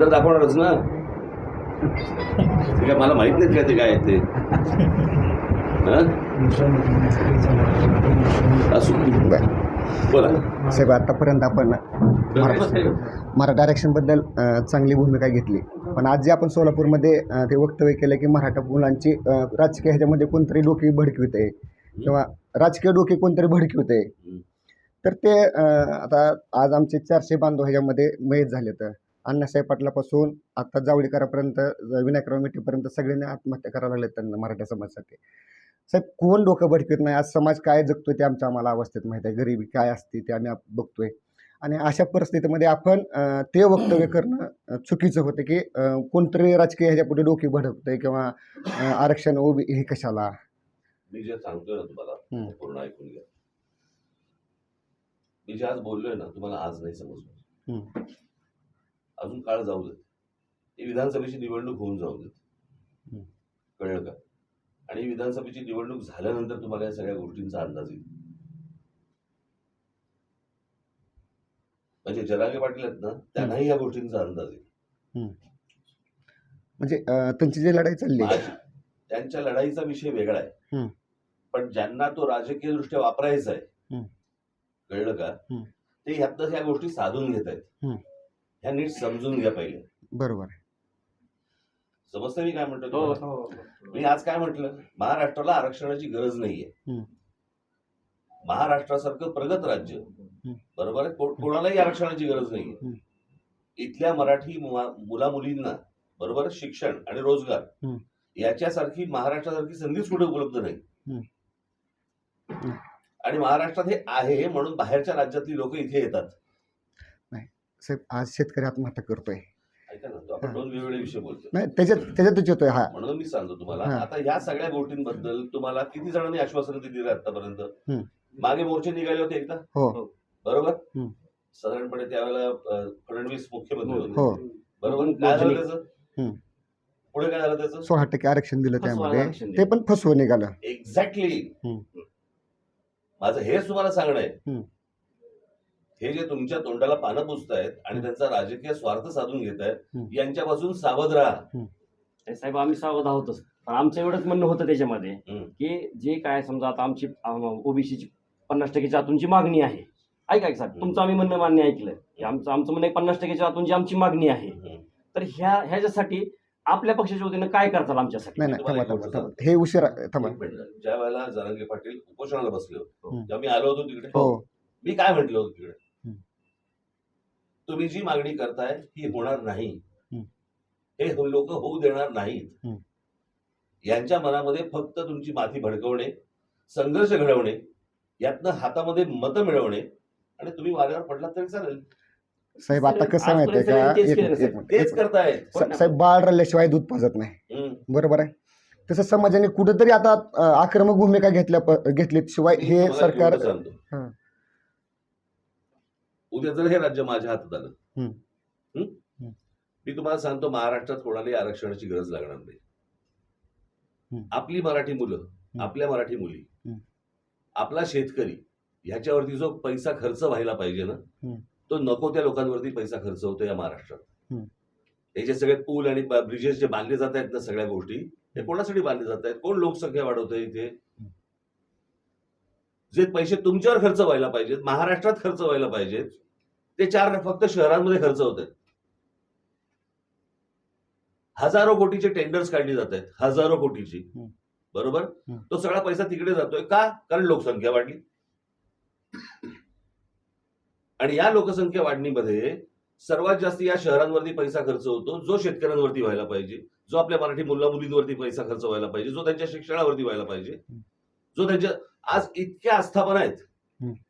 नंतर दाखवणारच ना. ते काय मला माहीत नाहीत काय ते काय ते? असू बरं. बोला. साहेब आतापर्यंत आपण आरक्षणबद्दल अ, चांगली भूमिका घेतली. पण आज जे आपण सोलापूरमध्ये ते वक्तव्य केलं की मराठा मुलांची राजकीय ह्याच्यामध्ये कोणतरी डोके भडकवित आहे किंवा राजकीय डोके कोणतरी भडकवित आहे. तर ते आता आज आमचे चारशे बांधव ह्याच्यामध्ये मयत झाले तर अण्णासाहेब पाटलापासून आता जावडेकरापर्यंत विनायकराव मिठेपर्यंत सगळ्यांनी आत्महत्या करायला लागल्यात त्यांना मराठा समाजासाठी. साहेब कोण डोकं भडकत नाही? आज समाज काय जगतोय ते आमच्या आम्हाला अवस्थेत माहीत आहे. गरिबी काय असते ते आम्ही बघतोय. आणि अशा परिस्थितीमध्ये आपण ते वक्तव्य करणं चुकीचं होतं की कोणतरी राजकीय ह्याच्यापुढे डोकी भडकतंय किंवा आरक्षण ओबी हे कशाला? मी जे सांगतोय ना तुम्हाला. पूर्ण ऐकून घ्या. मी जे आज बोललोय ना तुम्हाला आज नाही समजलं. अजून काळ जाऊ देत. ही विधानसभेची निवडणूक होऊन जाऊ देत. कळलं का? आणि विधानसभेची निवडणूक झाल्यानंतर तुम्हाला या सगळ्या गोष्टींचा अंदाज येईल. म्हणजे जरागे पाटील आहेत ना त्यांनाही या गोष्टींचा अंदाज येईल. म्हणजे त्यांची जी लढाई चालली त्यांच्या लढाईचा विषय वेगळा आहे. पण ज्यांना तो राजकीय दृष्ट्या वापरायचा आहे. कळलं का. ते ह्यातनं ह्या गोष्टी साधून घेत आहेत. ह्या नीट समजून घ्या पहिले बरोबर आहे समजतं मी काय म्हणतो तुम्हाला? मी आज काय म्हटलं महाराष्ट्राला आरक्षणाची गरज नाहीये हं. महाराष्ट्रासारखं प्रगत राज्य बरोबर आहे कोणालाही आरक्षणाची गरज हं. नाहीये इथल्या मराठी मुला मुलींना बरोबर शिक्षण आणि रोजगार हं. याच्यासारखी महाराष्ट्रासारखी संधीच कुठे उपलब्ध नाही हं. हं. आणि महाराष्ट्रात हे आहे म्हणून बाहेरच्या राज्यातली लोक इथे येतात साहेब आज शेतकरी आत्महत्या करतोय. ऐका ना तो आपण हां. दोन वेगवेगळे विषय बोलतो नाही त्याच्यात त्याच्यातच येतोय हा. म्हणून मी सांगतो तुम्हाला हां. आता या सगळ्या गोष्टींबद्दल तुम्हाला किती जणांनी आश्वासन दिली आतापर्यंत? हं. मागे मोर्चे निघाले होते एकदा? हो. बरोबर? हं. साधारणपणे त्यावेळेला अ, फडणवीस मुख्यमंत्री होते. हो. बरोबर? काय झालं त्याचं? हं. पुढे काय झालं त्याचं? सोळा टक्के आरक्षण दिलं त्यामध्ये. ते पण फसवून निघालं. एक्झॅक्टली हं. माझं हेच तुम्हाला सांगणं आहे. हं. हे जे तुमच्या तोंडाला पानं पुसतायत आणि हं. त्यांचा राजकीय स्वार्थ साधून घेत आहेत हं. यांच्यापासून सावध राहा साहेब आम्ही सावध आहोतच पण आमचं एवढंच म्हणणं होतं त्याच्यामध्ये. की जे काय समजा आता आमची ओबीसीची पन्नास टक्केच्या आतूनची मागणी आहे ऐका साहेब हं. तुमचं आम्ही म्हणणं मान्य ऐकलं की आमचं आमचं म्हणणं आहे पन्नास टक्केच्या आतून जी आमची मागणी आहे. तर ह्या ह्याच्यासाठी आपल्या पक्षाच्या वतीनं काय करताल आमच्यासाठी हे उशिरा. ज्या वेळेला जरांगे पाटील उपोषणाला बसले होते मी आलो होतो तिकडे हो मी काय म्हटलं होतं तिकडे. तुम्ही जी मागणी करताय ही होणार नाही हं. हे लोक होऊ देणार नाहीत हं. यांच्या मनामध्ये फक्त तुमची माथी भडकवणे संघर्ष घडवणे यातनं हातामध्ये मतं मिळवणे आणि तुम्ही वाऱ्यावर पडलात तरी चालेल साहेब आता कसं माहितीये का तेच. करतायत सा- साहेब बाळ रडल्याशिवाय दूध पाजत नाही हं. बरोबर आहे तसं समाजाने कुठेतरी आता आक्रमक भूमिका घेतल्या घेतल्याशिवाय मी हे सरकार. हं. उद्या जर हे राज्य माझ्या हातात आलं. मी तुम्हाला सांगतो महाराष्ट्रात कोणालाही आरक्षणाची गरज लागणार नाही. हं. आपली मराठी मुलं आपल्या मराठी मुली. आपला शेतकरी ह्याच्यावरती जो पैसा खर्च व्हायला पाहिजे ना. तो नको त्या लोकांवरती पैसा खर्च होतो या महाराष्ट्रात. जे सगळे पूल आणि ब्रिजेस जे बांधले जात आहेत ना सगळ्या गोष्टी हे कोणासाठी बांधले जात आहेत? कोण लोकसंख्या वाढवत आहे इथे जे पैसे तुमच्यावर खर्च व्हायला पाहिजेत महाराष्ट्रात खर्च व्हायला पाहिजेत ते चार फक्त शहरांमध्ये खर्च होत आहेत हजारो कोटीचे टेंडर्स काढली जात आहेत हजारो कोटीची. बरोबर. तो सगळा पैसा तिकडे जातोय. का? कारण लोकसंख्या वाढली. आणि या लोकसंख्या वाढणीमध्ये सर्वात जास्त या शहरांवरती पैसा खर्च होतो जो शेतकऱ्यांवरती व्हायला पाहिजे जो आपल्या मराठी मुला मुलींवरती पैसा खर्च व्हायला पाहिजे जो त्यांच्या शिक्षणावरती व्हायला पाहिजे जो त्यांच्या आज इतक्या आस्थापना आहेत.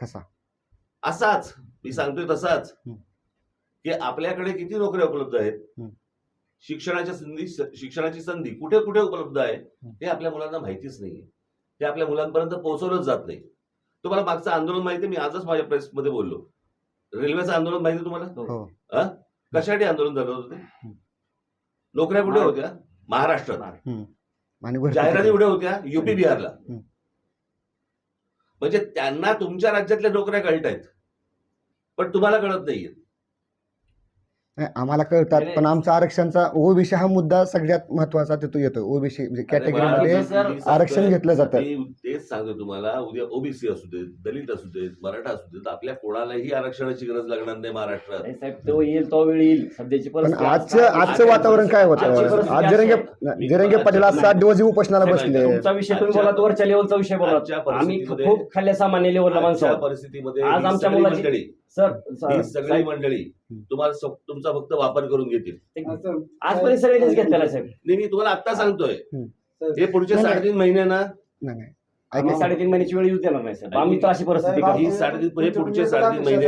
कसा? असाच. मी सांगतोय तसाच. हं. की आपल्याकडे किती नोकऱ्या उपलब्ध आहेत? हं. शिक्षणाच्या संधी शिक्षणाची संधी कुठे कुठे उपलब्ध आहे? हे आपल्या मुलांना माहितीच नाहीये. ते आपल्या मुलांपर्यंत पोहोचवलंच जात नाही. तुम्हाला मागचं आंदोलन माहिती मी आजच माझ्या प्रेसमध्ये बोललो. रेल्वेचं आंदोलन माहिती तुम्हाला? हो. कशासाठी आंदोलन झालं होतं ते? नोकऱ्या कुठे होत्या? महाराष्ट्रात. जाहिराती? कुठे? होत्या? युपी बिहारला. म्हणजे त्यांना तुमच्या राज्यातल्या नोकऱ्या कळत आहेत पण तुम्हाला कळत नाहीये नाही, आम्हाला कळतात नाही, पण आमचा आरक्षणचा ओबीसी हा मुद्दा सगळ्यात महत्त्वाचा तिथं येतो ओबीसी म्हणजे अरे कॅटेगरीमध्ये सर, आरक्षण घेतलं जातं. मी तेच सांगतो तुम्हाला उद्या ओबीसी असू देत दलित असू देत मराठा असू देत आपल्या कोणालाही आरक्षणाची गरज लागणार नाही महाराष्ट्रात. नाही साहेब तो येईल तो वेळ येईल. सध्याची पण परिस्थिती आजचं आज- आजचं आज- वातावरण काय आजची होतं परिस्थिती आज अशी जिरंगे मी जिरंगे तुम्हाला पाटील आज. सात दिवस उपोषणाला नाही, बसले तुमचा विषय तुम्ही आजच्या- बोला वरच्या लेवलचा विषय बोला आजच्या आम्ही परिस्थितीमध्ये- खूप खाल्ल्या सामान्य लेवलला माणसं आजच्या आहोत. परिस्थितीमध्ये आज ही आमच्या सगळी मुलाची- मंडळी सर ही सगळी मंडळी तुम्हाला स- तुमचा फक्त वापर करून घेतील. आजपर्यंत सगळ्यांनीच घेतलेला आहे, साहेब. नाही मी तुम्हाला आता सांगतोय. हे पुढचे. साडेतीन महिने ना. साडेतीन महिन्याची वेळ येऊ देणार नाही साहेब. आम्ही तर अशी परिस्थिती ही साडेतीन पुढचे साडेतीन महिने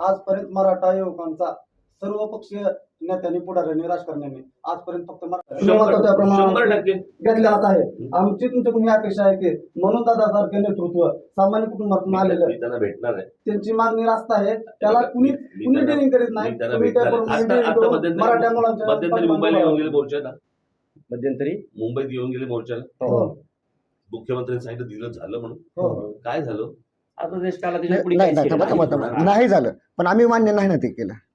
आजपर्यंत मराठा युवकांचा सर्व पक्षीय नेत्यांनी पुढाऱ्यांनी राजकारण्यांनी आजपर्यंत फक्त मराठा टक्के घेतलेलाच आहे. आमची तुमच्याकडून ही अपेक्षा आहे की म्हणून दादासारखे नेतृत्व सामान्य कुटुंबातून आलेलं त्यांना भेटणार आहे. त्यांची मागणी रास्त आहे. त्याला कुणी कुणी डेअरिंग करीत नाही. मराठा मुलांच्या मध्यंतरी मुंबईला येऊन गेले मोर्चाला. मध्यंतरी? मुंबईत येऊन गेले मोर्चाला. हो, मुख्यमंत्र्यांनी सांगितलं दिलं झालं म्हणून. हो. काय झालं? आता देश काला नाही झालं. पण आम्ही मान्य नाही ना ते केलं.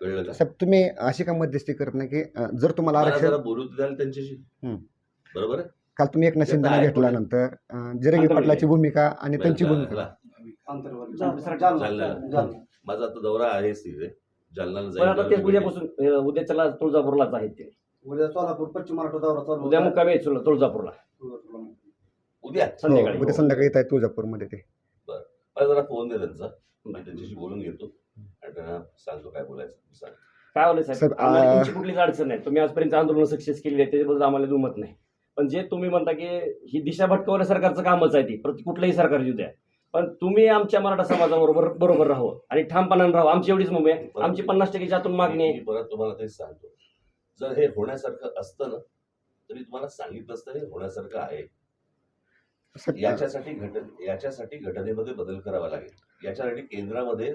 कळलं का साहेब तुम्ही अशी का मध्यस्थी करत नाही की अं, जर तुम्हाला मला आरक्षण जरा बोलू द्याल त्यांच्याशी हम्म. बरोबर आहे काल तुम्ही एकनाथ ते शिंदेना आहे. घेतल्यानंतर अं, जिरंगे पाटलाची भूमिका आणि त्यांची बरं, भूमिका चला. आंतरवर्ग. जालना. जालना. जालना. जालना. माझा आता दौरा आहेच तिथे जालनाला पण आता ते जाईल उद्यापासून अं, उद्या चला तुळजापूरलाच आहेत ते उद्या सोलापूर पश्चिम मराठा दौरा चालू उद्या होता. मुक्कामी आहेत तुळ- तुळजापूरला उद्या हो, संध्याकाळी उद्या संध्याकाळी येत आहे तुळजापूरमध्ये ते मला जरा फोन दे त्यांचा मी त्यांच्याशी बोलून घेतो सांगतो काय बोलायचं सांग. काय होलं साहेब? साहेब, आम्हाला आ- तुमची कुठलीच अडचण नाही. तुम्ही आजपर्यंत आंदोलन सक्सेस केली आहे त्याच्याबद्दल आम्हाला दुमत नाही. पण जे तुम्ही म्हणता की ही दिशा भटकवण्या सरकारचं कामच आहे ती प्रति कुठलंही सरकार येऊ द्या. पण तुम्ही आमच्या मराठा समाजाबरोबर बरोबर राहू आणि ठामपणाने राहू आमची एवढीच मुंबई आहे. आमची पन्नास टक्केच्या आतून मागणी आहे. मी परत तुम्हाला तेच सांगतो. जर हे होण्यासारखं असतं ना तरी तुम्हाला सांगितलं असतं हे होण्यासारखं आहे. याच्यासाठी घट याच्यासाठी घटनेमध्ये बदल करावा लागेल. याच्यासाठी केंद्रामध्ये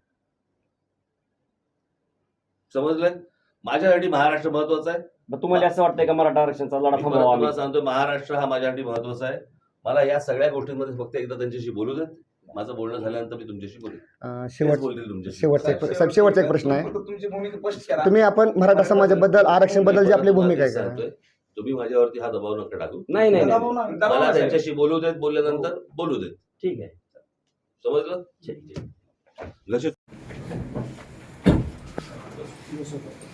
समजलं? माझ्यासाठी महाराष्ट्र महत्त्वाचा आहे. मग तुम्हाला असं वाटतंय का मराठा आरक्षणाचा लढा मी परत थांबवा तुम्हाला सांगतो महाराष्ट्र हा माझ्यासाठी महत्त्वाचा आहे. मला या सगळ्या गोष्टींमध्ये फक्त एकदा त्यांच्याशी बोलू देत. माझं बोलणं झाल्यानंतर मी तुमच्याशी बोलेन. अं, तेच शेवट बोलतील तुमच्याशी. शेवटचा एक साहेब शेवटचा एक प्रश्न आहे. तुमची भूमिका स्पष्ट करा. तुम्ही आपण मराठा समाजाबद्दल आरक्षणबद्दल जी आपली भूमिका आहे तेच का? सांगतोय. तुम्ही माझ्यावरती हा दबाव नका टाकू. नाही नाही नाही. दबाव नाही. दबाव मला. त्यांच्याशी बोलू देत बोलल्यानंतर बोलू देत. ठीक आहे. समजलं? ठीक आहे लक्ष